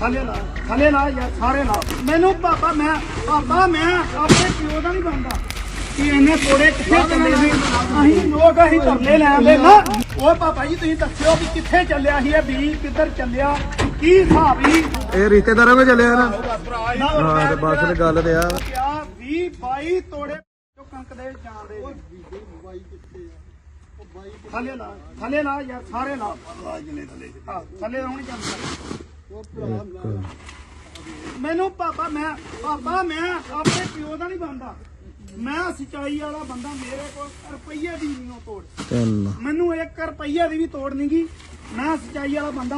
ਥੱਲੇ ਲਾ ਥੱਲੇ ਲਾ ਯਾਰ ਸਾਰੇ ਲਾ। ਮੈਨੂੰ ਪਾਪਾ ਮੈਂ ਪਾਪਾ ਮੈਂ ਆਪਣੇ ਪਿਓ ਦਾ ਨਹੀਂ ਬਣਦਾ। ਕਿ ਇਹਨੇ ਤੋੜੇ ਕਿੱਥੇ ਚੱਲੇ ਸੀ ਅਸੀਂ ਲੋਕ ਅਸੀਂ ਤਰਲੇ ਲੈਂਦੇ ਨਾ। ਉਹ ਪਾਪਾ ਜੀ ਤੁਸੀਂ ਦੱਸਿਓ ਵੀ ਕਿੱਥੇ ਚੱਲਿਆ ਸੀ ਇਹ ਵੀ ਕਿੱਧਰ ਚੱਲਿਆ ਕੀ ਹਿਸਾਬ ਸੀ? ਇਹ ਰਿਸ਼ਤੇਦਾਰਾਂ ਕੋ ਚੱਲਿਆ ਨਾ। ਹਾਂ ਤੇ ਬਸ ਤੇ ਗੱਲ ਤੇ ਆ। ਕਿਆ 20 22 ਤੋੜੇ ਜੋ ਕੰਕ ਦੇ ਜਾਂਦੇ ਥੱਲੇ ਲਾ ਥੱਲੇ ਲਾ ਯਾਰ ਸਾਰੇ ਲਾ। ਹਾਂ, ਥੱਲੇ ਲਾਉਣੀ ਚਾਹੀਦੀ ਮੈਨੂੰ ਪਾਪਾ ਮੈਂ ਪਾਪਾ ਮੈਂ ਆਪਣੇ ਪਿਓ ਦਾ ਨਹੀਂ ਬਣਦਾ ਮੈਂ ਸਚਾਈ ਵਾਲਾ ਬੰਦਾ ਮੇਰੇ ਕੋਲ ਰੁਪਈਏ ਦੀ ਨਹੀਂ ਤੋੜ। ਚੱਲ ਮੈਨੂੰ 1 ਰੁਪਈਆ ਦੀ ਵੀ ਤੋੜ ਨਹੀਂਗੀ ਮੈਂ ਸਚਾਈ ਵਾਲਾ ਬੰਦਾ।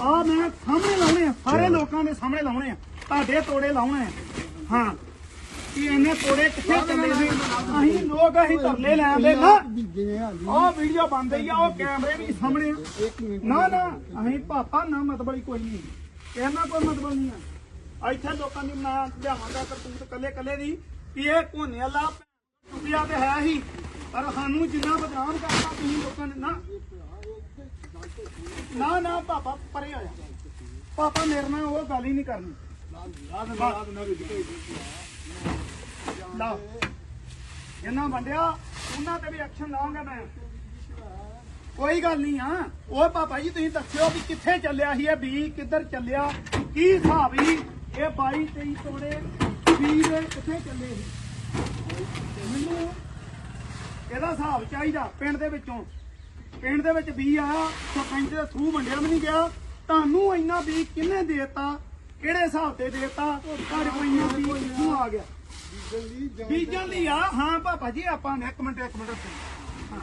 ਆ ਮੈਂ ਸਾਹਮਣੇ ਲਾਉਣੇ ਆ ਸਾਰੇ ਲੋਕਾਂ ਦੇ ਸਾਹਮਣੇ ਲਾਉਣੇ ਆ। ਤੁਹਾਡੇ ਤੋੜੇ ਲਾਉਣੇ ਆ। ਹਾਂ। ਕਿ ਇਹਨੇ ਤੋੜੇ ਕਿੱਥੇ ਚੱਲੇ ਸੀ ਅਸੀਂ ਲੋਕ ਅਸੀਂ ਤਰਲੇ ਲੈਂਦੇ ਨਾ ਆਹ ਵੀਡੀਓ ਬੰਦ ਹੀ ਆ ਉਹ ਕੈਮਰੇ ਵੀ ਸਾਹਮਣੇ ਆ ਨਾ ਨਾ ਅਸੀਂ ਪਾਪਾ ਨਾ ਮਤਲਬ ਕੋਈ ਨਹੀਂ ਕਹਿਣਾ ਕੋਈ ਮਤਲਬ ਨਹੀਂ ਆ ਇੱਥੇ ਲੋਕਾਂ ਦੀ ਨਾ ਲਿਆਵਾਂਗਾ ਕਰਤੂਤ ਕੱਲੇ ਕੱਲੇ ਦੀ ਵੀ ਇਹ ਕੋਨੇ ਵਾਲਾ ਟੁੱਟਿਆ ਤੇ ਹੈ ਹੀ ਪਰ ਸਾਨੂੰ ਜਿੰਨਾ ਬਦਨਾਮ ਕਰਤਾ ਤੁਸੀਂ ਲੋਕਾਂ ਨੇ ਨਾ ਨਾ ਨਾ ਪਾਪਾ ਪਰੇ ਹੋਇਆ ਪਾਪਾ ਮੇਰੇ ਨਾਲ ਉਹ ਗੱਲ ਹੀ ਨਹੀਂ ਕਰਨੀ ਲਾ ਇਹਨਾਂ ਬੰਦਿਆ ਉਹਨਾਂ ਤੇ ਵੀ ਐਕਸ਼ਨ ਲਾਉਂਗਾ ਮੈਂ। ਕੋਈ ਗੱਲ ਨਹੀਂ ਆ। ਉਹ ਪਾਪਾ ਜੀ, ਤੁਸੀਂ ਦੱਸਿਓ ਵੀ ਕਿੱਥੇ ਚੱਲਿਆ ਸੀ ਇਹ ਵੀ, ਕਿੱਧਰ ਚੱਲਿਆ, ਕੀ ਹਿਸਾਬ ਸੀ? ਇਹ 22 23 ਤੋੜੇ ਵੀਰ ਕਿੱਥੇ ਚੱਲੇ ਸੀ? ਮੈਨੂੰ ਇਹਦਾ ਹਿਸਾਬ ਚਾਹੀਦਾ ਪਿੰਡ ਦੇ ਵਿੱਚੋਂ। ਪਿੰਡ ਦੇ ਵਿੱਚ ਬੀ ਆਇਆ ਸਰਪੰਚ ਦੇ ਥਰੂ ਵੰਡਿਆ ਵੀ ਨਹੀਂ ਗਿਆ। ਤੁਹਾਨੂੰ ਇੰਨਾ ਬੀ ਕਿਹਨੇ ਦੇਤਾ? ਕਿਹੜੇ ਹਿਸਾਬ ਤੇ ਦੇਤਾ? ਤੁਹਾਡੇ ਕੋਲ ਇੰਨਾ ਵੀ ਕਿੱਥੋਂ ਆ ਗਿਆ? ਬੀਜਣ ਲਈ ਆ। ਹਾਂ ਪਾਪਾ ਜੀ ਆਪਾਂ ਨੇ ਇੱਕ ਮਿੰਟ ਇੱਕ ਮਿੰਟ ਹਾਂ।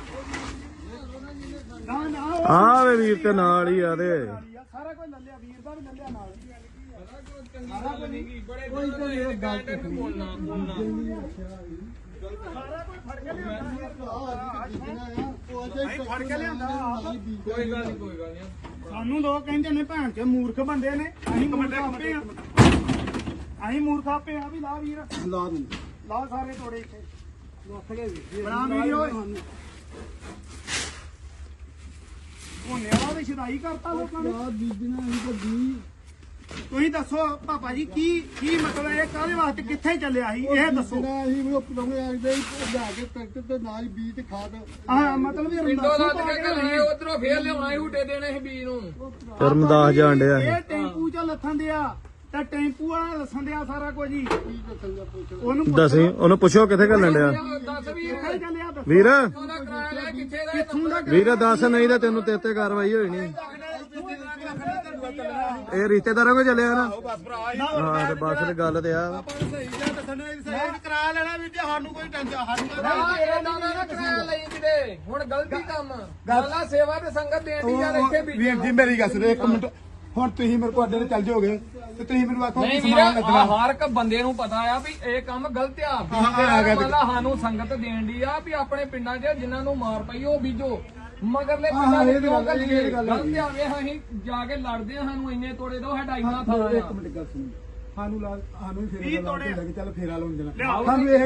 ਨਾ ਨਾ ਉਹ ਆ ਵੇ ਵੀਰ ਤੇ ਨਾਲ ਹੀ ਆ ਤੇ। ਸਾਰਾ ਕੁਝ ਲੱਲਿਆ ਵੀਰ ਦਾ ਵੀ ਲੱਲਿਆ ਨਾਲ ਸਾਰਾ ਕੁਝ ਫੜ ਕੇ ਲਿਆਂਦਾ। ਅਸੀਂ ਫੜ ਕੇ ਲਿਆਂਦਾ। ਆਪ। ਕੋਈ ਗੱਲ ਨਹੀਂ ਕੋਈ ਗੱਲ ਨਹੀਂ। ਸਾਨੂੰ ਲੋਕ ਕਹਿੰਦੇ ਨੇ ਭੈਣ ਚ ਮੂਰਖ ਬੰਦੇ ਨੇ। ਅਸੀਂ ਮੂਰਖ ਆਪੇ ਆ ਅਸੀਂ ਮੂਰਖ ਆਪੇ ਆ ਵੀ ਲਾ ਵੀਰ। ਲਾ ਦੂੰ ਲਾ ਸਾਰੇ ਤੋੜੇ ਇੱਥੇ। ਬਣਾ ਵੀਡੀਓ ਉਹਨੇ ਵਾਲਾ ਵੀ ਸ਼ਦਾਈ ਕਰਤਾ ਲੋਕਾਂ ਨੇ। ਆ ਬੀਜਣਾ ਅਸੀਂ ਤਾਂ ਬੀ ਤੁਸੀਂ ਦੱਸੋ ਪਾਪਾ ਜੀ ਕੀ ਕੀ ਮਤਲਬ ਹੈ? ਕਾਹਦੇ ਵਾਸਤੇ ਕਿੱਥੇ ਚੱਲਿਆ ਸੀ? ਇਹ ਦੱਸੋ। ਅਸੀਂ ਉਹ ਪਰੋਣੇ ਆਖਦੇ ਜਾ ਕੇ ਟਰੈਕਟਰ ਤੇ ਨਾਲ ਹੀ ਬੀਜ ਤੇ ਖਾਦ। ਹਾਂ ਮਤਲਬ ਇਹ ਪਿੰਡੋਂ ਲੱਦ ਪਾ ਕੇ ਘੱਲੀਏ ਉਧਰੋਂ ਫੇਰ ਲਿਆਉਣਾ ਸੀ ਹੂਟੇ ਦੇਣੇ ਸੀ ਬੀਜ ਨੂੰ। ਡਿਆ ਸੀ। ਇਹ ਟੈਂਪੂ ਚ ਲੱਥਣ ਦਿਆ। ਤੇ ਟੈਂਪੂ ਵਾਲਾ ਦਿਆ ਸਾਰਾ ਕੁਝ ਦੱਸਣ ਉਹਨੂੰ ਪੁੱਛੋ, ਦਸੀ ਉਹਨੂੰ ਪੁੱਛੋ ਕਿੱਥੇ ਘੱਲਣ ਡਿਆ। ਦੱਸ ਵੀਰ ਕਿੱਥੇ ਚੱਲਿਆ ਦੱਸੋ। ਵੀਰ। ਉਹਦਾ ਕਿਰਾਇਆ ਲਿਆ ਕਿੱਥੇ ਦਾ ਕਿੱਥੋਂ ਦਾ ਵੀਰ ਦੱਸ ਨਹੀਂ ਤਾਂ ਤੈਨੂੰ ਤੇਤੇ ਕਾਰਵਾਈ ਹੋਈ ਨਹੀਂ। ਇਹ ਰਿਸ਼ਤੇਦਾਰਾਂ ਕੋ ਚੱਲਿਆ ਨਾ। ਹਾਂ ਤੇ ਬਸ ਤੇ ਗੱਲ ਤੇ ਆ। ਕਰਾ ਲੈਣਾ ਵੀ ਸਾਨੂੰ ਕੋਈ ਟੈਨਸ਼ਨ ਸਾਨੂੰ ਨਾ ਇਹ ਤਾਂ ਨਾ ਕਿਰਾਇਆ ਲਈ ਕਿਤੇ। ਹੁਣ ਗਲਤੀ ਕੰਮ। ਗੱਲਾਂ ਸੇਵਾ ਤੇ ਸੰਗਤ ਦੇਣ ਦੀ ਯਾਰ ਇੱਥੇ ਵੀ ਵੀਰ ਜੀ ਮੇਰੀ ਗੱਲ ਸੁਣੋ ਇੱਕ ਮਿੰਟ। ਹੁਣ ਤੁਸੀਂ ਮੇਰੇ ਕੋਲ ਅੱਡੇ ਤੇ ਚੱਲ ਜਾਓਗੇ। ਤੇ ਤੁਸੀਂ ਮੈਨੂੰ ਆਖੋ ਨਹੀਂ ਵੀਰ ਸਮਾਨ ਲੱਗਣਾ ਹਰ ਇੱਕ ਬੰਦੇ ਨੂੰ ਪਤਾ ਆ ਵੀ ਇਹ ਕੰਮ ਗਲਤ ਆ। ਹਾਂ, ਇਹ ਆ ਗਿਆ ਤੇ- ਮਤਲਬ ਸਾਨੂੰ ਸੰਗਤ ਦੇਣ ਦੀ ਆ ਵੀ ਆਪਣੇ ਪਿੰਡਾਂ 'ਚ ਜਿਨ੍ਹਾਂ ਨੂੰ ਮਾਰ ਪਈ ਉਹ ਬੀਜੋ। ਮਗਰਲੇ ਹਾਂ, ਪਿੰਡਾਂ ਇਹ 'ਚ ਤਾਂ ਗੱਲ- ਇਹ ਗੱਲ ਗਲਤ ਆ ਵੇ ਅਸੀਂ ਜਾ ਕੇ ਲੜਦੇ ਆ ਸਾਨੂੰ ਇੰਨੇ ਤੋੜੇ ਦੋ ਸਾਡਾ ਇੰਨਾ ਥਾਂ ਇੱਕ ਆ। ਮਿੰਟ ਗੱਲ ਸੁਣੋ। ਸਾਨੂੰ ਲਾ ਸਾਨੂੰ ਫੇਰਾ ਲਾ ਤੋੜੇ। ਕੇ ਚੱਲ ਫੇਰਾ ਲਾਉਣ ਦੇਣਾ। ਸਾਨੂੰ ਇਹ